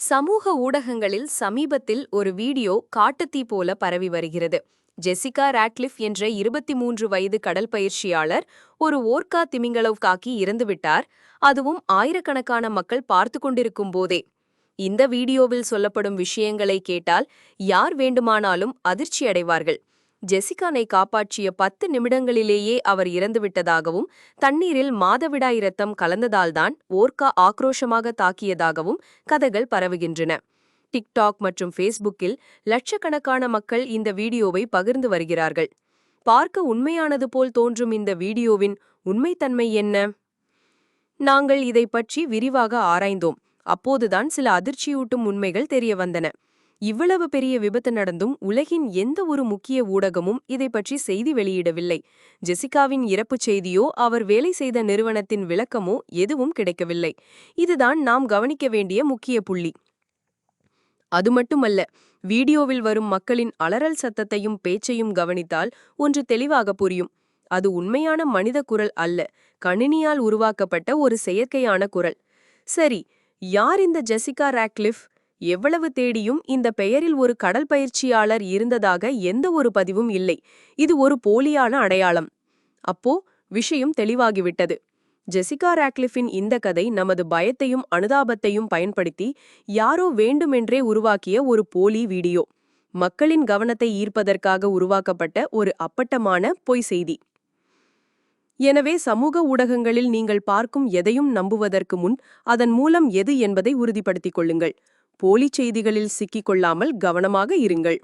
சமூக ஊடகங்களில் சமீபத்தில் ஒரு வீடியோ காட்டுத்தீ போல பரவி வருகிறது. ஜெசிகா ராட்லிஃப் என்ற இருபத்தி மூன்று வயது கடல் பயிற்சியாளர் ஒரு ஓர்கா திமிங்களவ் காக்கி இறந்துவிட்டார் அதுவும் ஆயிரக்கணக்கான மக்கள் பார்த்து கொண்டிருக்கும் போதே. இந்த வீடியோவில் சொல்லப்படும் விஷயங்களை கேட்டால் யார் வேண்டுமானாலும் அதிர்ச்சியடைவார்கள். ஜெசிகானை காப்பாற்றிய பத்து நிமிடங்களிலேயே அவர் இறந்துவிட்டதாகவும் தண்ணீரில் மாதவிடாய் இரத்தம் கலந்ததால்தான் ஓர்கா ஆக்ரோஷமாக தாக்கியதாகவும் கதைகள் பரவுகின்றன. டிக்டாக் மற்றும் ஃபேஸ்புக்கில் லட்சக்கணக்கான மக்கள் இந்த வீடியோவை பகிர்ந்து வருகிறார்கள். பார்க்க உண்மையானது போல் தோன்றும் இந்த வீடியோவின் உண்மைத்தன்மை என்ன? நாங்கள் இதை பற்றி விரிவாக ஆராய்ந்தோம். அப்போதுதான் சில அதிர்ச்சியூட்டும் உண்மைகள் தெரிய வந்தன இவ்வளவு பெரிய விபத்து நடந்தும் உலகின் எந்த ஒரு முக்கிய ஊடகமும் இதை பற்றி செய்தி வெளியிடவில்லை. ஜெசிகாவின் இறப்புச் செய்தியோ அவர் வேலை செய்த நிறுவனத்தின் விளக்கமோ எதுவும் கிடைக்கவில்லை. இதுதான் நாம் கவனிக்க வேண்டிய முக்கிய புள்ளி. அது மட்டுமல்ல வீடியோவில் வரும் மக்களின் அலறல் சத்தத்தையும் பேச்சையும் கவனித்தால் ஒன்று தெளிவாக புரியும். அது உண்மையான மனித குரல் அல்ல கணினியால் உருவாக்கப்பட்ட ஒரு செயற்கையான குரல். சரி யார் இந்த ஜெசிகா ராக்லிஃப்? எவ்வளவு தேடியும் இந்த பெயரில் ஒரு கடல் பயிற்சியாளர் இருந்ததாக எந்த ஒரு பதிவும் இல்லை. இது ஒரு போலியான அடையாளம். அப்போ விஷயம் தெளிவாகிவிட்டது. ஜெசிகா ராக்லிஃபின் இந்த கதை நமது பயத்தையும் அனுதாபத்தையும் பயன்படுத்தி யாரோ வேண்டுமென்றே உருவாக்கிய ஒரு போலி வீடியோ. மக்களின் கவனத்தை ஈர்ப்பதற்காக உருவாக்கப்பட்ட ஒரு அப்பட்டமான பொய் செய்தி. எனவே சமூக ஊடகங்களில் நீங்கள் பார்க்கும் எதையும் நம்புவதற்கு முன் அதன் மூலம் எது என்பதை உறுதிப்படுத்திக் கொள்ளுங்கள். போலிச் செய்திகளில் சிக்கிக் கொள்ளாமல் கவனமாக இருங்கள்.